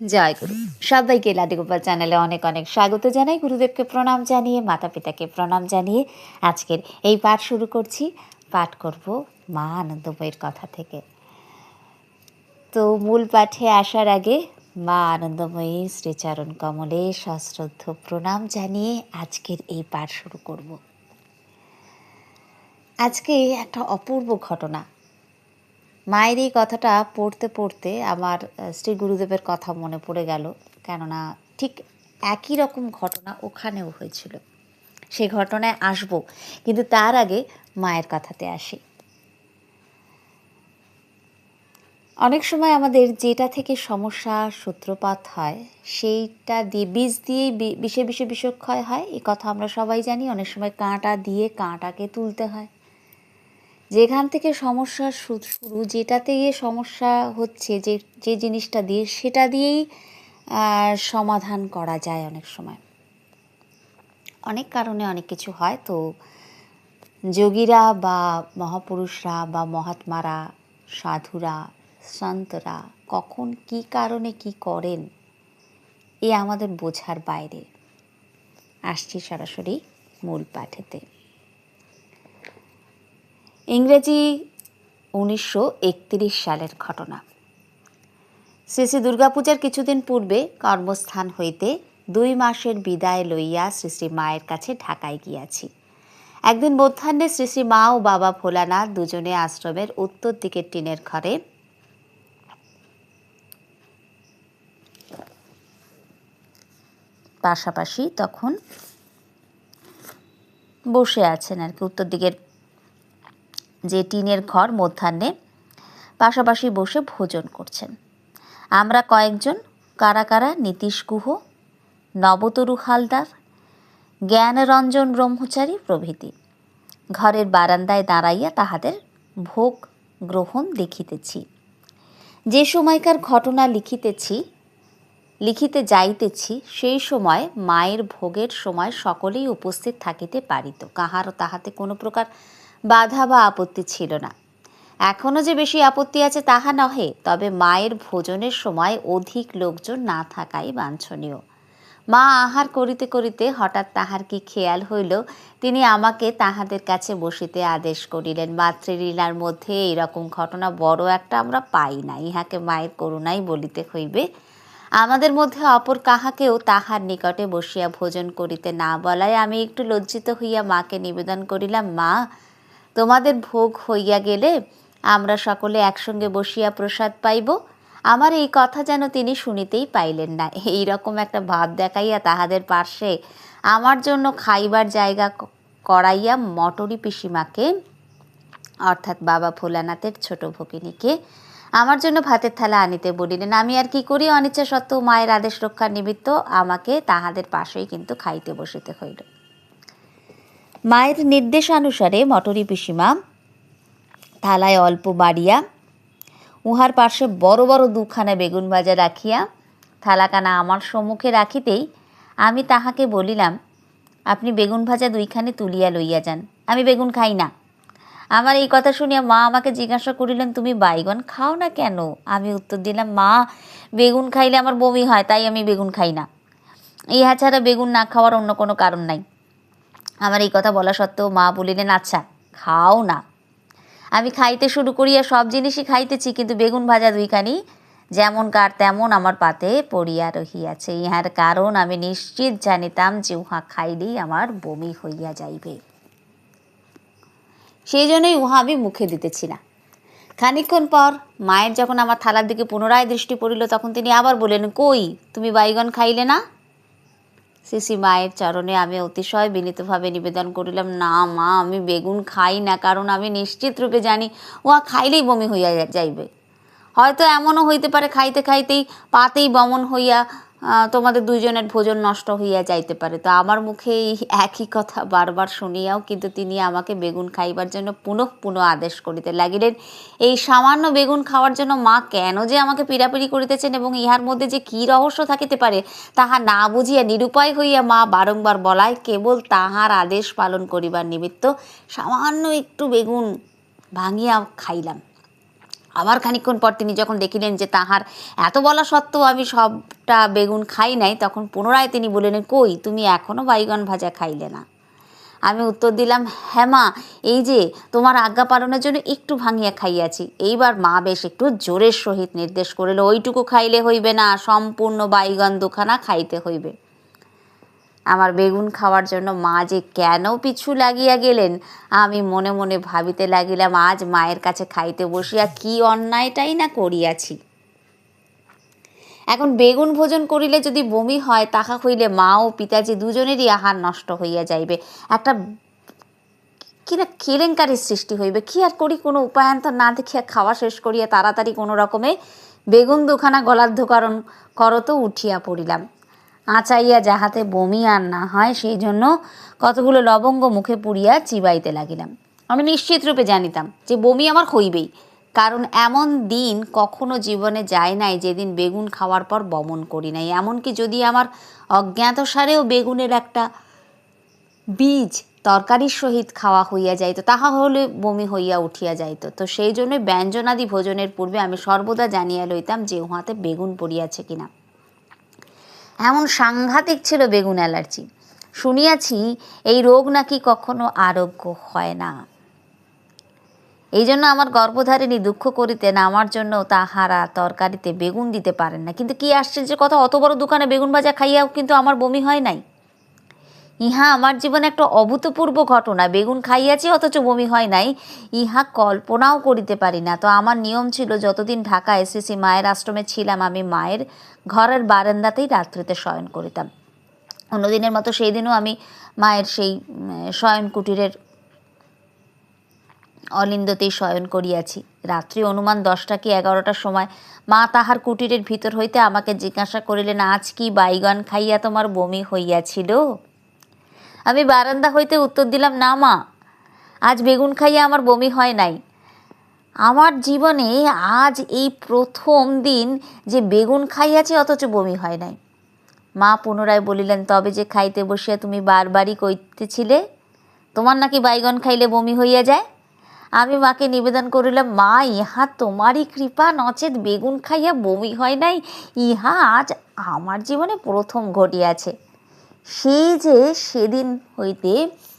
জয় গুরু। সবাইকে লাডিগোপাল চ্যানেলে অনেক অনেক স্বাগত জানাই। গুরুদেবকে প্রণাম জানিয়ে মাতা পিতাকে প্রণাম জানিয়ে আজকের এই পাঠ শুরু করছি। পাঠ করব মা আনন্দময়ীর কথা থেকে। তো মূল পাঠে আসার আগে মা আনন্দময়ী শ্রীচরণ কমলে সশ্রদ্ধ প্রণাম জানিয়ে আজকের এই পাঠ শুরু করব। আজকে একটা অপূর্ব ঘটনা। মায়ের এই কথাটা পড়তে পড়তে আমার শ্রী গুরুদেবের কথা মনে পড়ে গেল। কেননা ঠিক একই রকম ঘটনা ওখানেও হয়েছিল। সেই ঘটনায় আসব, কিন্তু তার আগে মায়ের কথাতে আসি। অনেক সময় আমাদের যেটা থেকে সমস্যা, সূত্রপাত হয়, সেইটা দিয়ে বীজ দিয়েই বিষে বিষে বিষক্ষয় হয় এই কথা আমরা সবাই জানি, অনেক সময় কাঁটা দিয়ে কাঁটাকে তুলতে হয়। যেখান থেকে সমস্যার শুরু, যেটাতে গিয়ে সমস্যা হচ্ছে, যে যে জিনিসটা দিয়ে, সেটা দিয়েই সমাধান করা যায় অনেক সময়। অনেক কারণে অনেক কিছু হয়, তো যোগীরা বা মহাপুরুষরা বা মহাত্মারা, সাধুরা, সন্তরা কখন কি কারণে কি করেন, এ আমাদের বোঝার বাইরে। আসছি সরাসরি মূল পাঠেতে। ইংরেজি উনিশশো একত্রিশ সালের ঘটনা। শ্রী শ্রী দুর্গাপূজার কিছুদিন পূর্বে কর্মস্থান হইতে দুই মাসের বিদায় লইয়া শ্রী শ্রী মায়ের কাছে ঢাকায় গিয়াছি। একদিন মধ্যাহ্নে শ্রী শ্রী মা ও বাবা ভোলানাথ দুজনে আশ্রমের উত্তর দিকের টিনের ঘরে পাশাপাশি তখন বসে আছেন আর কি, উত্তর দিকের যে টিনের ঘর মধ্যাহ্নে পাশাপাশি বসে ভোজন করছেন। আমরা কয়েকজন, কারা কারা, নীতিশ গুহ, নবতরু হালদার, জ্ঞানরঞ্জন ব্রহ্মচারী প্রভৃতি ঘরের বারান্দায় দাঁড়াইয়া তাহাদের ভোগ গ্রহণ দেখিতেছি। যে সময়কার ঘটনা লিখিতেছি, লিখিতে যাইতেছি, সেই সময় মায়ের ভোগের সময় সকলেই উপস্থিত থাকিতে পারিত। কাহারও তাহাতে কোনো প্রকার বাধা বা আপত্তি ছিল না। এখনও যে বেশি আপত্তি আছে তাহা নহে, তবে মায়ের ভোজনের সময় অধিক লোকজন না থাকাই বাঞ্ছনীয়। মা আহার করিতে করিতে হঠাৎ তাহার কি খেয়াল হইল, তিনি আমাকে তাহাদের কাছে বসিতে আদেশ করিলেন, মাতৃলীলার মধ্যে এইরকম ঘটনা বড় একটা আমরা পাই না, ইহাকে মায়ের করুণাই বলিতে হইবে। আমাদের মধ্যে অপর কাহাকেও তাহার নিকটে বসিয়া ভোজন করিতে না বলায় আমি একটু লজ্জিত হইয়া মাকে নিবেদন করিলাম, মা তোমাদের ভোগ হইয়া গেলে আমরা সকলে একসঙ্গে বসিয়া প্রসাদ পাইব। আমার এই কথা যেন তিনি শুনিতেই পাইলেন না। এই রকম একটা ভাব দেখাইয়া তাহাদের পার্শ্বে আমার জন্য খাইবার জায়গা করাইয়া মটরি পিসিমাকে, অর্থাৎ বাবা ভোলানাথের ছোট ভগিনীকে, আমার জন্য ভাতের থালা আনিতে বলিলেন, আমি আর কি করি? অনিচ্ছা সত্ত্বেও মায়ের আদেশ রক্ষার নিমিত্ত আমাকে তাহাদের পাশেই কিন্তু খাইতে বসিতে হইল। মায়ের নির্দেশানুসারে মটরি পিসিমা, থালায় অল্প বাড়িয়া, উহার পাশে বড় বড় দুখানা বেগুন ভাজা রাখিয়া থালাকানা আমার সম্মুখে রাখিতেই আমি তাহাকে বলিলাম, আপনি বেগুন ভাজা দুইখানে তুলিয়া লইয়া যান, আমি বেগুন খাই না। আমার এই কথা শুনিয়া মা আমাকে জিজ্ঞাসা করিলেন, তুমি বাইগন খাও না কেন? আমি উত্তর দিলাম, মা, বেগুন খাইলে আমার বমি হয়, তাই আমি বেগুন খাই না। ইহা ছাড়া বেগুন না খাওয়ার অন্য কোনো কারণ নাই। আমার এই কথা বলা সত্ত্বেও মা বলিলেন আচ্ছা খাও না। আমি খাইতে শুরু করিয়া সব জিনিসই খাইতেছি, কিন্তু বেগুন ভাজা দুইখানি যেমন কার তেমন আমার পাতে পড়িয়া রহিয়াছে। ইহার কারণ আমি নিশ্চিত জানিতাম যে উহা খাইলেই আমার বমি হইয়া যাইবে। সেই জন্যই উহা আমি মুখে দিতেছি না। খানিকক্ষণ পর মায়ের যখন আমার থালার দিকে পুনরায় দৃষ্টি পড়িল, তখন তিনি আবার বললেন, কই, তুমি বাইগন খাইলে না? সিসি মায়ের চরণে আমি অতিশয় বিনীতভাবে নিবেদন করিলাম, না মা, আমি বেগুন খাই না, কারণ আমি নিশ্চিত রূপে জানি উহা খাইলেই বমি হইয়া যাইবে। হয়তো এমনও হইতে পারে, খাইতে খাইতেই পাতেই বমন হইয়া তোমাদের দুইজনের ভোজন নষ্ট হইয়া যাইতে পারে। তো আমার মুখে এই একই কথা বারবার শুনিয়াও কিন্তু তিনি আমাকে বেগুন খাইবার জন্য পুনঃ পুনঃ আদেশ করিতে লাগিলেন। এই সামান্য বেগুন খাওয়ার জন্য মা কেন যে আমাকে পীড়াপিড়ি করিতেছেন এবং ইহার মধ্যে যে কী রহস্য থাকিতে পারে, তাহা না বুঝিয়া নিরুপায় হইয়া মা বারংবার বলায়, কেবল তাহার আদেশ পালন করিবার নিমিত্ত সামান্য একটু বেগুন ভাঙিয়া খাইলাম। আবার খানিকক্ষণ পর তিনি যখন দেখিলেন যে তাহার এত বলা সত্ত্বেও আমি সবটা বেগুন খাই নাই, তখন পুনরায় তিনি বলিলেন, কই, তুমি এখনও বাইগন ভাজা খাইলে না? আমি উত্তর দিলাম হ্যাঁ এই যে তোমার আজ্ঞা পালনের জন্য একটু ভাঙিয়া খাইয়াছি। এইবার মা বেশ একটু জোরের সহিত নির্দেশ করিল, ওইটুকু খাইলে হইবে না, সম্পূর্ণ বাইগন দুখানা খাইতে হইবে। আমার বেগুন খাওয়ার জন্য মা যে কেন পিছু লাগিয়া গেলেন, আমি মনে মনে ভাবিতে লাগিলাম, আজ মায়ের কাছে খাইতে বসিয়া কি অন্যায়টাই না করিয়াছি। এখন বেগুন ভোজন করিলে যদি বমি হয়, তাহা হইলে মা ও পিতাজি দুজনেরই আহার নষ্ট হইয়া যাইবে। একটা কি না কেলেঙ্কারির সৃষ্টি হইবে, কি আর করি? কোনো উপায়ান্তর না দেখিয়া খাওয়া শেষ করিয়া তাড়াতাড়ি কোনো রকমে বেগুন দুখানা গলার ধোকারণ করত উঠিয়া পড়িলাম। আঁচাইয়া যাহাতে বমি আর না হয়, সেই জন্য কতগুলো লবঙ্গ মুখে পুড়িয়া চিবাইতে লাগিলাম। আমি নিশ্চিত রূপে জানিতাম যে বমি আমার হইবেই, কারণ এমন দিন কখনো জীবনে যায় নাই যেদিন বেগুন খাওয়ার পর বমন করি নাই। এমনকি যদি আমার অজ্ঞাতসারেও বেগুনের একটা বীজ তরকারির সহিত খাওয়া হইয়া যাইত, তাহা হলে বমি হইয়া উঠিয়া যাইত। তো সেই জন্য ব্যঞ্জনাদি ভোজনের পূর্বে আমি সর্বদা জানিয়া লইতাম যে উহাতে বেগুন পড়িয়াছে কিনা। এমন সাংঘাতিক ছিল বেগুন অ্যালার্জি। শুনিয়াছি এই রোগ নাকি কখনো আরোগ্য হয় না। এই জন্য আমার গর্ভধারিণী দুঃখ করিতেন আমার জন্য তাহারা তরকারিতে বেগুন দিতে পারেন না। কিন্তু কি যে কথা, অত বড় দোকানে বেগুন ভাজা খাইয়াও কিন্তু আমার বমি হয় নাই। ইহা আমার জীবনে একটা অভূতপূর্ব ঘটনা। বেগুন খাইয়াছি, অথচ বমি হয় নাই। ইহা কল্পনাও করিতে পারি না। তো আমার নিয়ম ছিল, যতদিন ঢাকা এসেছি মায়ের আশ্রমে ছিলাম, আমি মায়ের ঘরের বারান্দাতেই রাত্রিতে শয়ন করিতাম। অন্যদিনের মতো সেই দিনও আমি মায়ের সেই শয়ন কুটিরের অলিন্দতেই শয়ন করিয়াছি। রাত্রি অনুমান দশটা কি এগারোটার সময় মা তাহার কুটিরের ভিতর হইতে আমাকে জিজ্ঞাসা করিলেন, আজ কি বাইগন খাইয়া তোমার বমি হইয়াছিল? আমি বারান্দা হইতে উত্তর দিলাম, না মা, আজ বেগুন খাইয়া আমার বমি হয় নাই। আমার জীবনে আজ এই প্রথম দিন যে বেগুন খাইয়াছি অথচ বমি হয় নাই। মা পুনরায় বলিলেন, তবে যে খাইতে বসিয়া তুমি বারবারই কইতেছিলে, তোমার নাকি বাইগন খাইলে বমি হইয়া যায়? আমি মাকে নিবেদন করিলাম, মা, ইহা তোমারই কৃপা, নচেত বেগুন খাইয়া বমি হয় নাই, ইহা আজ আমার জীবনে প্রথম ঘটিয়াছে। সেই যে সেদিন হইতে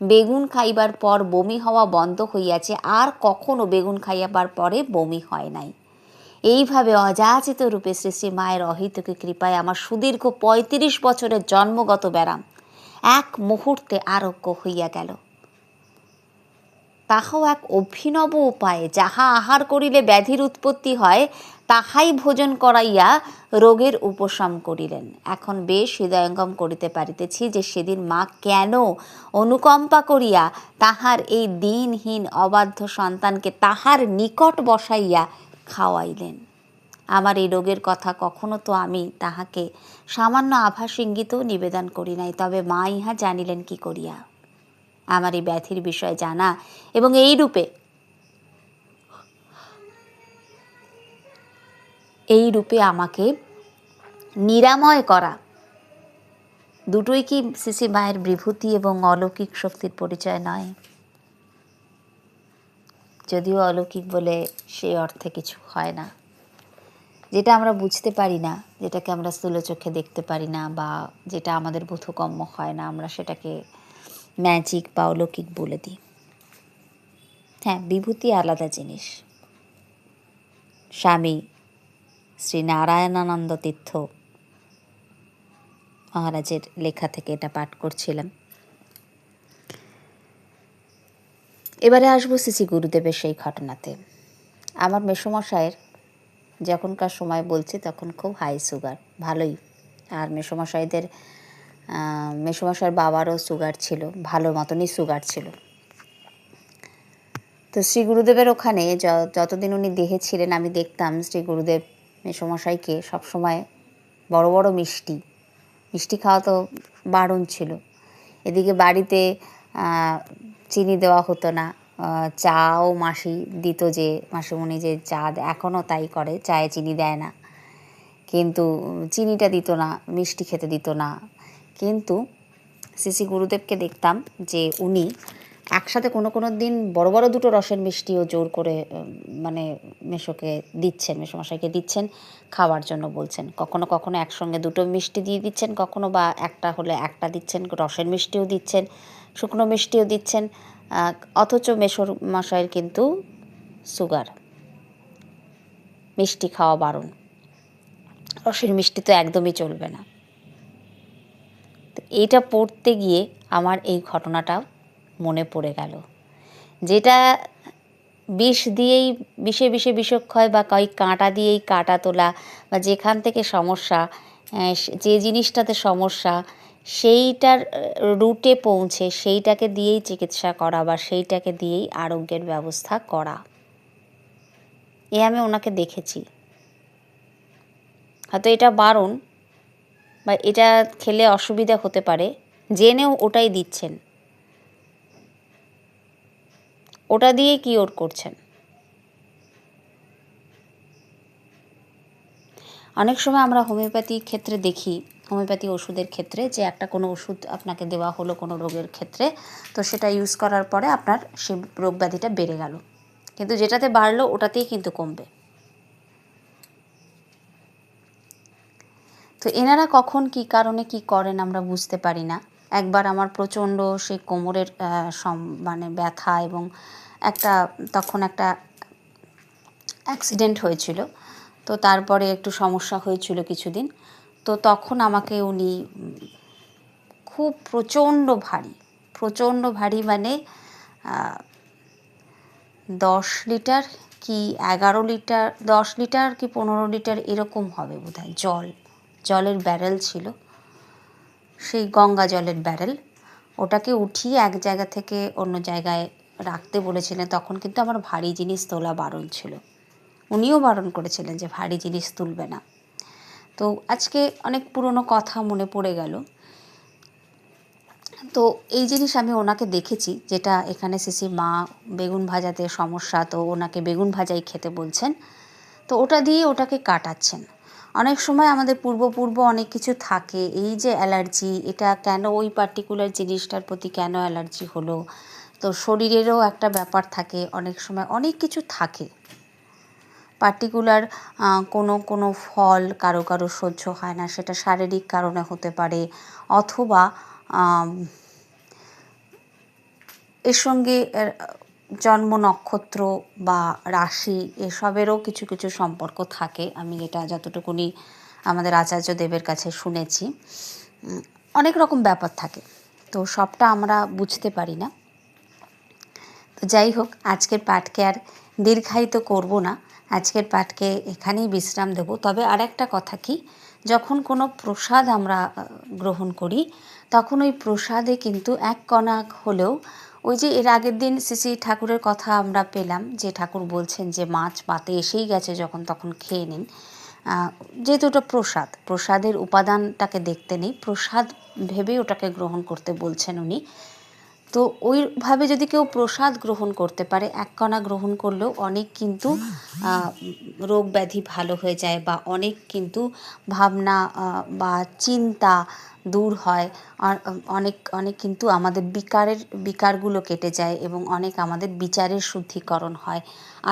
বেগুন খাইবার পর বমি হওয়া বন্ধ হইয়াছে, আর কখনো বেগুন খাইয়াবার পরে বমি হয় নাই। এইভাবে অযাচিত রূপে শ্রী শ্রী মায়ের অহিতক কৃপায় আমার সুদীর্ঘ পঁয়ত্রিশ বছরের জন্মগত ব্যারাম এক মুহূর্তে আরোগ্য হইয়া গেল। তাহাও এক অভিনব উপায়ে, যাহা আহার করিলে ব্যাধির উৎপত্তি হয় তাহাই ভোজন করাইয়া রোগের উপশম করিলেন। এখন বেশ হৃদয়ঙ্গম করিতে পারিতেছি যে সেদিন মা কেন অনুকম্পা করিয়া তাহার এই দিনহীন অবাধ্য সন্তানকে তাহার নিকট বসাইয়া খাওয়াইলেন। আমার এই রোগের কথা কখনো তো আমি তাহাকে সামান্য আভাস ইঙ্গিতও নিবেদন করি নাই, তবে মা ইহা জানিলেন কি করিয়া? আমার এই ব্যাধির বিষয়ে জানা এবং এই রূপে এই রূপে আমাকে নিরাময় করা। দুটোই কি সিসি মায়ের বিভূতি এবং অলৌকিক শক্তির পরিচয় নয়? যদিও অলৌকিক বলে সেই অর্থে কিছু হয় না। যেটা আমরা বুঝতে পারি না, যেটাকে আমরা স্থূল চোখে দেখতে পারি না বা যেটা আমাদের বোধগম্য হয় না, আমরা সেটাকে ম্যাজিক বা অলৌকিক বলে দিই। হ্যাঁ বিভূতি আলাদা জিনিস। স্বামী শ্রী নারায়ণানন্দ তীর্থ মহারাজের লেখা থেকে এটা পাঠ করছিলাম। এবারে আসব সিসি গুরুদেবের সেই ঘটনাতে। আমার মেসোমশাইয়ের যখনকার সময় বলছি তখন খুব হাই সুগার ভালোই। আর মেসোমশাইদের মেসোমশাইয়ের বাবারও সুগার ছিল, ভালো মতনই সুগার ছিল। তো শ্রী গুরুদেবের ওখানে যতদিন উনি দেহে ছিলেন আমি দেখতাম শ্রী গুরুদেব মেসোমশাইকে সবসময় বড় বড় মিষ্টি। মিষ্টি খাওয়া তো বারণ ছিল। এদিকে বাড়িতে চিনি দেওয়া হতো না। চাও মাসি দিত যে, মাসিমণি যে চা এখনও তাই করে, চায়ে চিনি দেয় না। কিন্তু চিনিটা দিত না, মিষ্টি খেতে দিত না। কিন্তু শ্রী গুরুদেবকে দেখতাম যে উনি একসাথে কোনো কোনো দিন বড় বড় দুটো রসের মিষ্টিও জোর করে মানে মেশোকে দিচ্ছেন, মেশোমশাইকে দিচ্ছেন, খাওয়ার জন্য বলছেন। কখনো কখনো একসঙ্গে দুটো মিষ্টি দিয়ে দিচ্ছেন, কখনো বা একটা হলে একটা দিচ্ছেন, রসের মিষ্টিও দিচ্ছেন, শুকনো মিষ্টিও দিচ্ছেন অথচ মেশোর মশাইয়ের কিন্তু সুগার। মিষ্টি খাওয়া বারণ। রসের মিষ্টি তো একদমই চলবে না। তো এইটা পড়তে গিয়ে আমার এই ঘটনাটা মনে পড়ে গেল। যেটা বিষ দিয়েই বিষে বিষে বিষক্ষয় বা কয়েক কাঁটা দিয়েই কাঁটা তোলা বা যেখান থেকে সমস্যা যে জিনিসটাতে সমস্যা, সেইটার রুটে পৌঁছে সেইটাকে দিয়েই চিকিৎসা করা বা সেইটাকে দিয়েই আরোগ্যের ব্যবস্থা করা। এ আমি ওনাকে দেখেছি। হয়তো এটা বারণ বা এটা খেলে অসুবিধা হতে পারে। জেনেও ওটাই দিচ্ছেন। ওটা দিয়ে কি ওর করছেন? অনেক সময় আমরা হোমিওপ্যাথি ক্ষেত্রে দেখি, হোমিওপ্যাথি ওষুধের ক্ষেত্রে যে একটা কোনো ওষুধ আপনাকে দেওয়া হলো কোনো রোগের ক্ষেত্রে, তো সেটা ইউজ করার পরে আপনার সেই রোগ ব্যাধিটা বেড়ে গেল। কিন্তু যেটাতে বাড়লো ওটাতেই কিন্তু কমবে। তো এনারা কখন কি কারণে কি করেন আমরা বুঝতে পারি না। একবার আমার প্রচণ্ড সেই কোমরের মানে ব্যথা এবং একটা, তখন একটা অ্যাক্সিডেন্ট হয়েছিল। তো তারপরে একটু সমস্যা হয়েছিল কিছুদিন। তো তখন আমাকে উনি খুব প্রচণ্ড ভারী প্রচণ্ড ভারী মানে দশ লিটার কি এগারো লিটার, দশ লিটার কি পনেরো লিটার এরকম হবে বোধহয় জল। জলের ব্যারেল ছিল। সেই গঙ্গা জলের ব্যারেল। ওটাকে উঠিয়ে এক জায়গা থেকে অন্য জায়গায় রাখতে বলেছিলেন। তখন কিন্তু আমার ভারী জিনিস তোলা বারণ ছিল। উনিও বারণ করেছিলেন যে ভারী জিনিস তুলবে না। তো আজকে অনেক পুরনো কথা মনে পড়ে গেল। তো এই জিনিস আমি ওনাকে দেখেছি, যেটা এখানে সিসি মা বেগুন ভাজাতে সমস্যা, তো ওনাকে বেগুন ভাজাই খেতে বলছেন। তো ওটা দিয়ে ওটাকে কাটাচ্ছেন। অনেক সময় আমাদের পূর্বপূর্ব অনেক কিছু থাকে। এই যে অ্যালার্জি, এটা কেন ওই পার্টিকুলার জিনিসটার প্রতি কেন অ্যালার্জি হলো? তো শরীরেরও একটা ব্যাপার থাকে, অনেক সময় অনেক কিছু থাকে। পার্টিকুলার কোনো কোনো ফল কারও কারও সহ্য হয় না, সেটা শারীরিক কারণে হতে পারে অথবা এর সঙ্গে জন্ম নক্ষত্র বা রাশি এসবেরও কিছু কিছু সম্পর্ক থাকে। আমি এটা যতটুকুনি আমাদের আচার্য দেবের কাছে শুনেছি। অনেক রকম ব্যাপার থাকে। তো সবটা আমরা বুঝতে পারি না। তো যাই হোক, আজকের পাঠকে আর দীর্ঘায়িত করব না। আজকের পাঠকে এখানেই বিশ্রাম দেব। তবে আর একটা কথা কি যখন কোনো প্রসাদ আমরা গ্রহণ করি, তখন ওই প্রসাদে কিন্তু এক কণা হলেও ওই যে এর আগের দিন শ্রী ঠাকুরের কথা আমরা পেলাম, যে ঠাকুর বলছেন যে মাছ পাতে এসেই গেছে যখন তখন খেয়ে নিন। যেহেতু ওটা প্রসাদ, প্রসাদের উপাদানটাকে দেখতে নেই, প্রসাদ ভেবেই ওটাকে গ্রহণ করতে বলছেন উনি। তো ওইভাবে যদি কেউ প্রসাদ গ্রহণ করতে পারে, এক কণা গ্রহণ করলেও অনেক কিন্তু রোগ ব্যাধি ভালো হয়ে যায় বা অনেক কিন্তু ভাবনা বা চিন্তা দূর হয়। অনেক অনেক কিন্তু আমাদের বিকারের, বিকারগুলো কেটে যায় এবং অনেক আমাদের বিচারের শুদ্ধিকরণ হয়,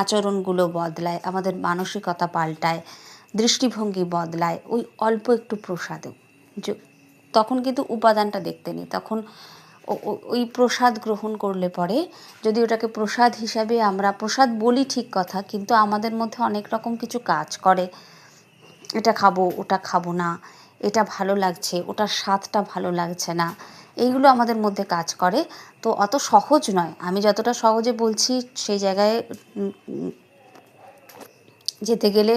আচরণগুলো বদলায়, আমাদের মানসিকতা পাল্টায়, দৃষ্টিভঙ্গি বদলায়, ওই অল্প একটু প্রসাদেও। তখন কিন্তু উপাদানটা দেখতে নেই, তখন ওই প্রসাদ গ্রহণ করলে পরে যদি ওটাকে প্রসাদ হিসাবে আমরা, প্রসাদ বলি ঠিক কথা, কিন্তু আমাদের মধ্যে অনেক রকম কিছু কাজ করে। এটা খাব, ওটা খাব না, এটা ভালো লাগছে, ওটার স্বাদটা ভালো লাগছে না, এইগুলো আমাদের মধ্যে কাজ করে। তো অত সহজ নয়। আমি যতটা সহজে বলছি, সেই জায়গায় যেতে গেলে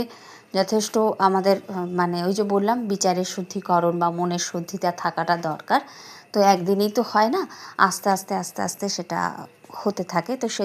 যথেষ্ট আমাদের মানে ওই যে বললাম, বিচারের শুদ্ধিকরণ বা মনের শুদ্ধিটা থাকাটা দরকার। তো একদিনেই তো হয় না। আস্তে আস্তে আস্তে আস্তে সেটা হতে থাকে। তো সে